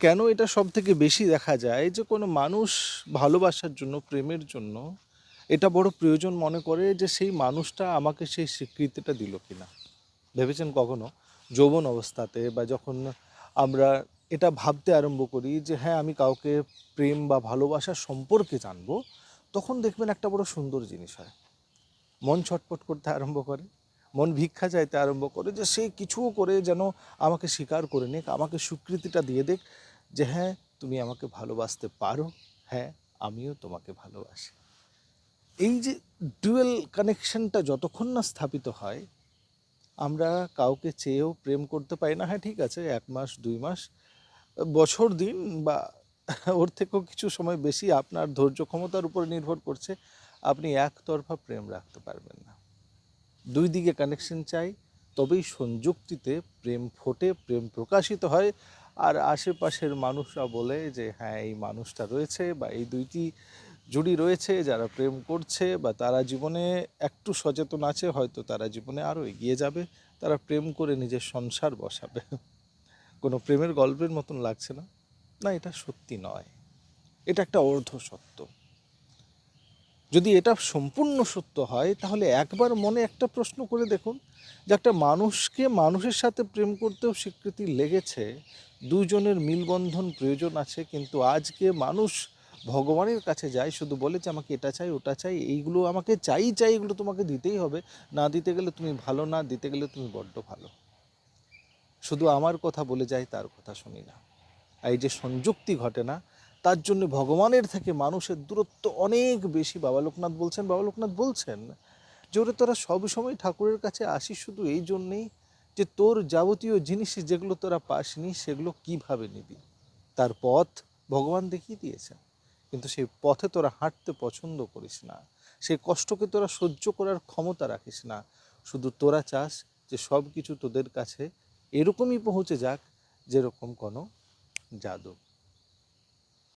কেন এটা সব থেকে বেশি দেখা যায় যে কোনো মানুষ ভালোবাসার জন্য, প্রেমের জন্য এটা বড় প্রয়োজন মনে করে যে সেই মানুষটা আমাকে সেই স্বীকৃতিটা দিল কিনা? ভেবেছেন কখনো? যৌবন অবস্থাতে বা যখন আমরা এটা ভাবতে আরম্ভ করি যে হ্যাঁ আমি কাউকে প্রেম বা ভালোবাসার সম্পর্কে জানব, তখন দেখবেন একটা বড় সুন্দর জিনিস হয়। মন ছটপট করতে আরম্ভ করে, মন ভিক্ষা চাইতে আরম্ভ করে যে সে কিছুও করে যেন আমাকে স্বীকার করে নিক, আমাকে স্বীকৃতিটা দিয়ে দেখ যে হ্যাঁ তুমি আমাকে ভালোবাসতে পারো। হ্যাঁ আমিও তোমাকে ভালোবাসি। এই যে ডুয়েল কানেকশনটা যতক্ষণ না স্থাপিত হয়, আমরা কাউকে চেয়েও প্রেম করতে পারি না। হ্যাঁ ঠিক আছে, এক মাস, দুই মাস, বছর, দিন বা ওর থেকেও কিছু সময় বেশি আপনার ধৈর্য ক্ষমতার উপর নির্ভর করছে, আপনি একতরফা প্রেম রাখতে পারবেন না। দুই দিকে কানেকশন চাই, তবেই সংযুক্তিতে প্রেম ফোটে, প্রেম প্রকাশিত হয়। আর আশেপাশের মানুষরা বলে যে হ্যাঁ এই মানুষটা রয়েছে বা এই দুইটি জুড়ি রয়েছে যারা প্রেম করছে বা তারা জীবনে একটু সচেতন আছে, হয়তো তারা জীবনে আরও এগিয়ে যাবে। তারা প্রেম করে নিজের সংসার বসাবে। কোনো প্রেমের গল্পের মতন লাগছে না। না, এটা সত্যি নয়। এটা একটা অর্ধ সত্য যদি এটা সম্পূর্ণ সত্য হয়, তাহলে একবার মনে একটা প্রশ্ন করে দেখুন যে একটা মানুষকে মানুষের সাথে প্রেম করতেও স্বীকৃতি লেগেছে, দুজনের মিলবন্ধন প্রয়োজন আছে, কিন্তু আজকে মানুষ ভগবানের কাছে যায়, শুধু বলে যে আমাকে এটা চাই, ওটা চাই, এইগুলো আমাকে চাই চাই, এগুলো তোমাকে দিতেই হবে। না দিতে গেলে তুমি ভালো, না দিতে গেলে তুমি বড্ড ভালো। শুধু আমার কথা বলে যায়, তার কথা শুনি না। এই যে সংযুক্তি ঘটে না তার জন্য ভগবানের থেকে মানুষের দূরত্ব অনেক বেশি। বাবা লোকনাথ বলছেন, বাবা লোকনাথ বলছেন যে ওরে তোরা সবসময় ঠাকুরের কাছে আসিস শুধু এই জন্যেই যে তোর যাবতীয় জিনিস যেগুলো তোরা পাসনি সেগুলো কীভাবে নিবি। তার পথ ভগবান দেখিয়ে দিয়েছেন। কিন্তু সেই পথে তোরা হাঁটতে পছন্দ করিস না। সেই কষ্টকে তোরা সহ্য করার ক্ষমতা রাখিস না। শুধু তোরা চাস যে সব কিছু তোদের কাছে এরকমই পৌঁছে যাক যেরকম কোনো জাদু